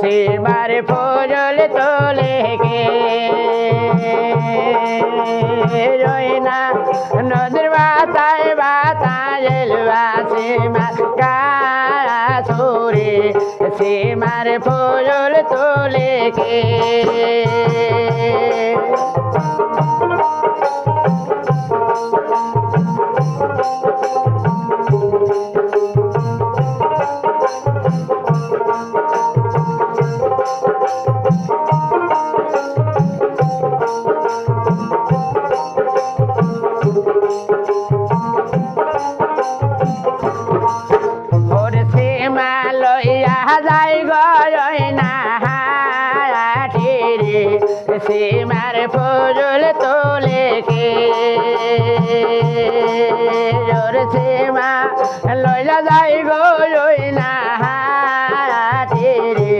সীমার ফজল তোলে কে? রইনা নদীর বাতায় বাতায় সীমার কাছুরে সীমার ফজল তোলে কে? ওর সীমা লইলা যাই গো লইলা হাতে রে।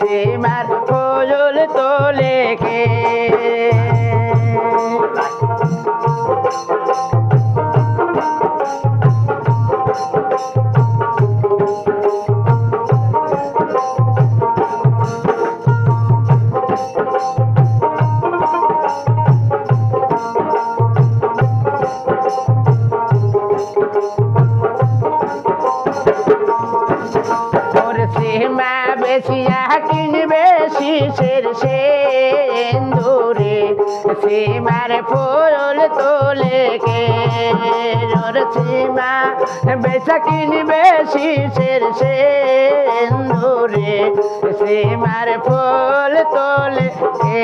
সীমার ফজল তোলে কে সীমার ফুল তোলে কে? জোর সীমা বেসাকিন বেশি শের সেন্দুরে। সীমার ফুল তোলে কে?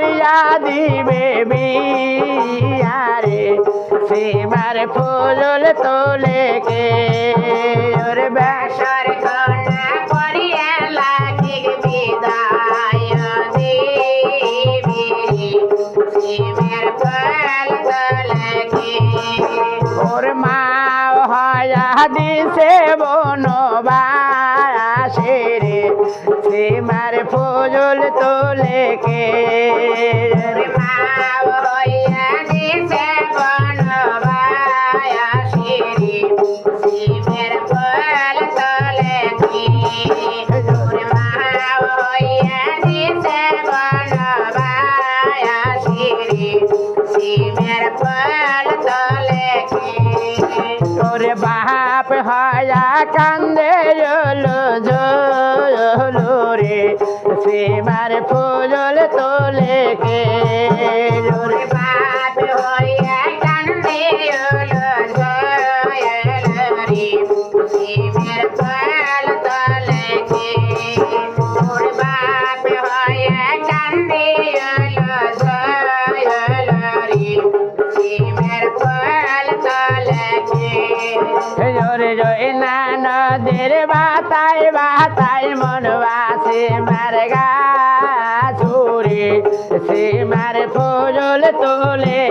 কোনা পরিয়া দিবে বিয়ারে। সীমার ফুল তোলে কে ওর বেসর ফল তোলে কে? বাপ হয়া কান্দে জলো জলো রে সীমার ফুজল তোলে কে? ওরে বাপ হয়া কান্দে জলো জলো রে সীমার ফল তোলে কে? ওরে বাপ হয়া কান্দে জলো জলো রে সীমার ফল তোলে কে? জোরে জয় না নদীর বাতায় বাতায় মন বাসে মার গাছুরে সে মার ফজল তোলে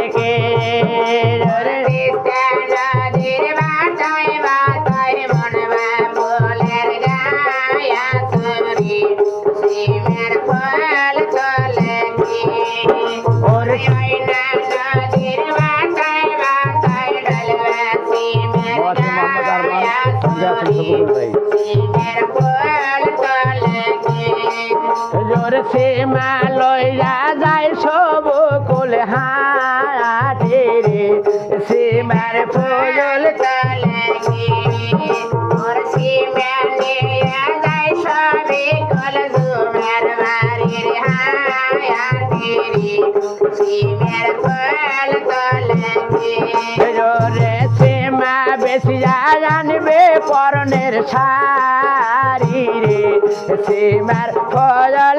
সীমা লইয়া যায় সব কুল হাটে রে সীমার ফজল তোলে কে ওর সীমা নিয়ে যায় সবে কল জুমের বাড়ির হায়াতে রে সীমের ফল তোলে কে জোরে সীমা বেশি জানবে পরনের শাড়ি রে সীমার ফজল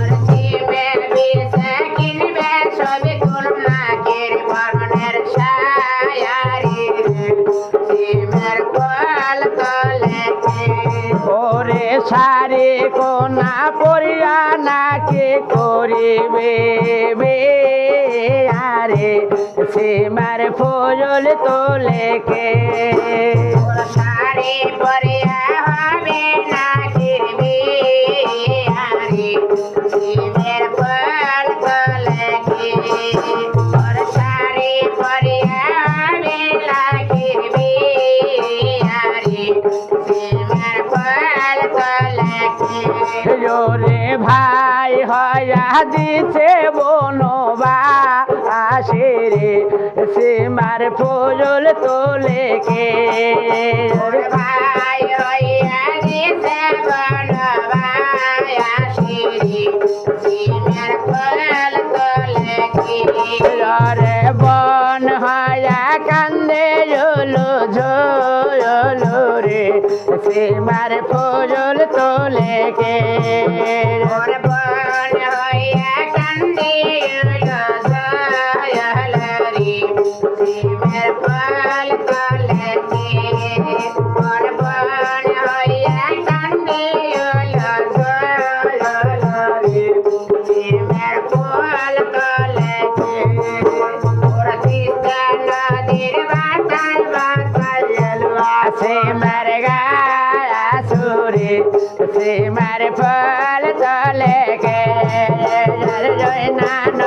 কিনবে কোনা পড়িয়া নাকি করিবে? আরে সীমার ফজল তোলে কে শাড়ি পরিয়া দিছে বনবা রে সীমার ফজল তোলে কে? ভাই দিছে ফল তোলে রে বন হয়া কান্দে জলো ঝোলো রে সীমার ফজল তোলে কে? yeah, yeah. জয়